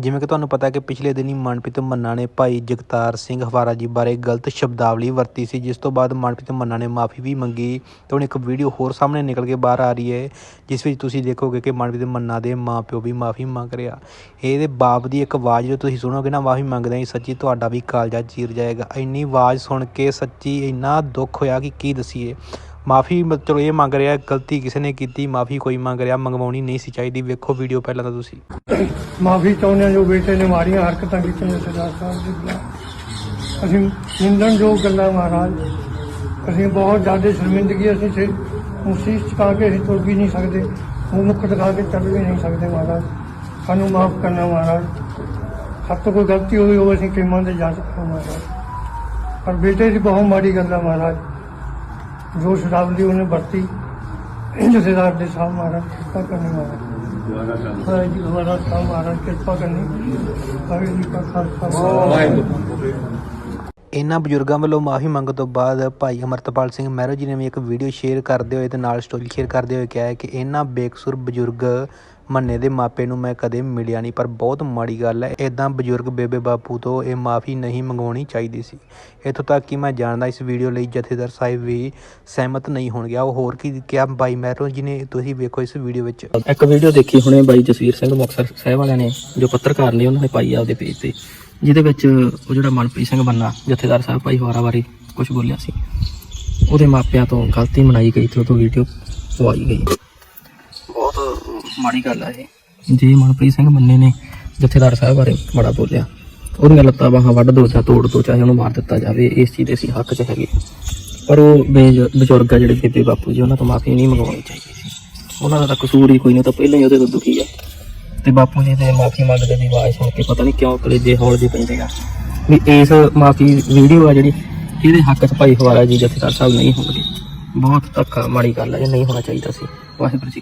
ਜਿਵੇਂ ਕਿ ਤੁਹਾਨੂੰ ਪਤਾ ਹੈ ਕਿ ਪਿਛਲੇ ਦਿਨੀ ਮਨਪ੍ਰੀਤ ਮੰਨਾ ਨੇ ਭਾਈ ਜਗਤਾਰ ਸਿੰਘ ਹਵਾਰਾ ਜੀ ਬਾਰੇ ਗਲਤ ਸ਼ਬਦਾਵਲੀ ਵਰਤੀ ਸੀ, ਜਿਸ ਤੋਂ ਬਾਅਦ ਮਨਪ੍ਰੀਤ ਮੰਨਾ ਨੇ ਮਾਫੀ ਵੀ ਮੰਗੀ। ਤੇ ਹੁਣ ਇੱਕ ਵੀਡੀਓ ਹੋਰ ਸਾਹਮਣੇ ਨਿਕਲ ਕੇ ਬਾਹਰ ਆ ਰਹੀ ਹੈ, ਜਿਸ ਵਿੱਚ ਤੁਸੀਂ ਦੇਖੋਗੇ ਕਿ ਮਨਪ੍ਰੀਤ ਮੰਨਾ ਦੇ ਮਾਪਿਓ ਵੀ ਮਾਫੀ ਮੰਗ ਰਿਹਾ। ਇਹਦੇ ਬਾਪ ਦੀ ਇੱਕ ਆਵਾਜ਼ ਜੋ ਤੁਸੀਂ ਸੁਣੋਗੇ ਨਾ, ਮਾਫੀ ਮੰਗਦੇ ਹੀ ਸੱਚੀ ਤੁਹਾਡਾ ਵੀ ਕਾਲਜਾ ਚੀਰ ਜਾਏਗਾ। ਇੰਨੀ ਆਵਾਜ਼ ਸੁਣ ਕੇ ਸੱਚੀ ਇੰਨਾ ਦੁੱਖ ਹੋਇਆ ਕਿ ਕੀ ਦਸੀਏ? ਮਾਫੀ ਚਲੋ ਇਹ ਮੰਗ ਰਿਹਾ, ਗਲਤੀ ਕਿਸੇ ਨੇ ਕੀਤੀ, ਮਾਫੀ ਕੋਈ ਮੰਗ ਰਿਹਾ, ਮੰਗਵਾਉਣੀ ਨਹੀਂ ਸੀ ਚਾਹੀਦੀ। ਵੇਖੋ ਵੀਡੀਓ ਪਹਿਲਾਂ ਤਾਂ ਤੁਸੀਂ। ਮਾਫੀ ਚਾਹੁੰਦੇ ਹਾਂ ਜੋ ਬੇਟੇ ਨੇ ਮਾੜੀਆਂ ਹਰਕਤਾਂ ਕੀਤੀਆਂ ਸਰਦਾਰ ਸਾਹਿਬ ਦੇ ਖਿਲਾਫ ਅਸੀਂ ਨਿੰਦਣ ਜੋ ਗੱਲਾਂ ਮਹਾਰਾਜ, ਅਸੀਂ ਬਹੁਤ ਜ਼ਿਆਦਾ ਸ਼ਰਮਿੰਦਗੀ ਅਸੀਂ ਸੇ ਮੁਸੀਸ ਚੁਕਾ ਕੇ ਅਸੀਂ ਤੁਰ ਵੀ ਨਹੀਂ ਸਕਦੇ ਮੂੰਹ ਮੁੱਖ ਦਿਖਾ ਕੇ ਚੱਲ ਵੀ ਨਹੀਂ ਸਕਦੇ ਮਹਾਰਾਜ। ਸਾਨੂੰ ਮਾਫ ਕਰਨਾ ਮਹਾਰਾਜ। ਸਭ ਤੋਂ ਕੋਈ ਗਲਤੀ ਹੋਈ ਉਹ ਅਸੀਂ ਕਿਮਾਂ ਦੇ ਜਾ ਸਕਦੇ ਮਹਾਰਾਜ। ਪਰ ਬੇਟੇ ਦੀ ਬਹੁਤ ਮਾੜੀ ਗੱਲ ਹੈ ਮਹਾਰਾਜ। ਜੋ ਸ਼ਰਾਬਲੀ ਉਹਨੇ ਵਰਤੀ ਜਥੇਦਾਰ ਦੇ ਸਾਹ ਮਹਾਰਾਜ ਕਿਰਪਾ ਕਰਨੀ ਮਹਾਰਾਜ ਹਾਂ ਜੀ ਹਮਾਰਾ ਸਾਹ ਮਹਾਰਾਜ ਕਿਰਪਾ ਕਰਨੀ ਵਾਹਿਗੁਰੂ ਇਹਨਾਂ ਬਜ਼ੁਰਗਾਂ ਵੱਲੋਂ ਮਾਫੀ ਮੰਗਣ ਤੋਂ ਬਾਅਦ ਭਾਈ ਅਮਰਤਪਾਲ ਸਿੰਘ ਮਹਿਰੋ ਜੀ ਨੇ ਵੀ ਇੱਕ ਵੀਡੀਓ ਸ਼ੇਅਰ ਕਰਦੇ ਹੋਏ ਅਤੇ ਨਾਲ ਸਟੋਰੀ ਸ਼ੇਅਰ ਕਰਦੇ ਹੋਏ ਕਿਹਾ ਹੈ ਕਿ ਇਹਨਾਂ ਬੇਕਸੂਰ ਬਜ਼ੁਰਗ ਮੰਨੇ ਦੇ ਮਾਪੇ ਨੂੰ ਮੈਂ ਕਦੇ ਮਿਲਿਆ ਨਹੀਂ, ਪਰ ਬਹੁਤ ਮਾੜੀ ਗੱਲ ਹੈ। ਇਦਾਂ ਬਜ਼ੁਰਗ ਬੇਬੇ ਬਾਪੂ ਤੋਂ ਇਹ ਮਾਫੀ ਨਹੀਂ ਮੰਗਵਾਉਣੀ ਚਾਹੀਦੀ ਸੀ। ਇੱਥੋਂ ਤੱਕ ਕਿ ਮੈਂ ਜਾਣਦਾ ਇਸ ਵੀਡੀਓ ਲਈ ਜਥੇਦਾਰ ਸਾਹਿਬ ਵੀ ਸਹਿਮਤ ਨਹੀਂ ਹੋਣ ਗਿਆ ਉਹ ਹੋਰ ਕੀ ਕਿਹਾ ਬਾਈ ਮਹਿਰੋ ਜੀ ਨੇ, ਤੁਸੀਂ ਵੇਖੋ ਇਸ ਵੀਡੀਓ ਵਿੱਚ। ਇੱਕ ਵੀਡੀਓ ਦੇਖੀ ਹੁਣੇ ਬਾਈ ਜਸਵੀਰ ਸਿੰਘ ਮੁਕਤਸਰ ਸਾਹਿਬ ਵਾਲਿਆਂ ਨੇ, ਜੋ ਪੱਤਰਕਾਰ ਨੇ, ਉਹਨਾਂ ਨੇ ਪਾਈ ਆ ਆਪਦੇ ਪੇਜ ਤੇ। ਜਿਹਦੇ ਵਿੱਚ ਉਹ ਜਿਹੜਾ ਮਨਪ੍ਰੀਤ ਸਿੰਘ ਬੰਨਾ, ਜਥੇਦਾਰ ਸਾਹਿਬ ਭਾਈ ਹਵਾਰਾ ਬਾਰੇ ਕੁਝ ਬੋਲਿਆ ਸੀ। ਉਹਦੇ ਮਾਪਿਆਂ ਤੋਂ ਗਲਤੀ ਮਨਾਈ ਗਈ ਤੇ ਉਹ ਤੋਂ ਵੀਡੀਓ ਪਵਾਈ ਗਈ। ਬਹੁਤ ਮਾੜੀ ਗੱਲ ਆ ਇਹ। ਜੇ ਮਨਪ੍ਰੀਤ ਸਿੰਘ ਬੰਨੇ ਨੇ ਜਥੇਦਾਰ ਸਾਹਿਬ ਬਾਰੇ ਬੜਾ ਬੋਲਿਆ, ਉਹਦੀਆਂ ਲੱਤਾਂ ਬਾਹਾਂ ਵੱਢ ਦੋ ਚਾਹੇ ਤੋੜ ਦੋ, ਚਾਹੇ ਉਹਨੂੰ ਮਾਰ ਦਿੱਤਾ ਜਾਵੇ, ਇਸ ਚੀਜ਼ ਦੇ ਅਸੀਂ ਹੱਕ 'ਚ ਹੈਗੇ। ਪਰ ਉਹ ਬੇਜ- ਬਜ਼ੁਰਗ ਆ ਜਿਹੜੇ ਬੇਬੇ ਬਾਪੂ ਜੀ, ਉਹਨਾਂ ਤੋਂ ਮਾਫੀ ਨਹੀਂ ਮੰਗਵਾਉਣੀ ਚਾਹੀਦੀ ਸੀ। ਉਹਨਾਂ ਦਾ ਤਾਂ ਕਸੂਰ ਹੀ ਕੋਈ ਨਹੀਂ, ਉਹ ਤਾਂ ਪਹਿਲਾਂ ਹੀ ਉਹਦੇ ਤੋਂ ਦੁਖੀ ਆ। ਤੇ ਬਾਪੂ ਜੀ ਦੇ ਮਾਫੀ ਮੰਗਦੇ ਦੀ ਆਵਾਜ਼ ਸੁਣ ਕੇ ਪਤਾ ਨਹੀਂ ਕਿਉਂ ਕਲੇਜੇ ਹੌਲ ਜਿਹੇ ਪੈਂਦੇ ਆ। ਵੀ ਇਸ ਮਾਫੀ ਵੀਡੀਓ ਆ ਜਿਹੜੀ, ਇਹਦੇ ਹੱਕ 'ਚ ਭਾਈ ਹਵਾਰਾ ਜੀ ਜਥੇਦਾਰ ਸਾਹਿਬ ਨਹੀਂ ਹੋਣਗੇ। ਬਹੁਤ ਧੱਕਾ, ਮਾੜੀ ਗੱਲ ਹੈ ਇਹ ਨਹੀਂ ਹੋਣਾ ਚਾਹੀਦਾ ਸੀ। ਵਾਹਿਗੁਰੂ ਜੀ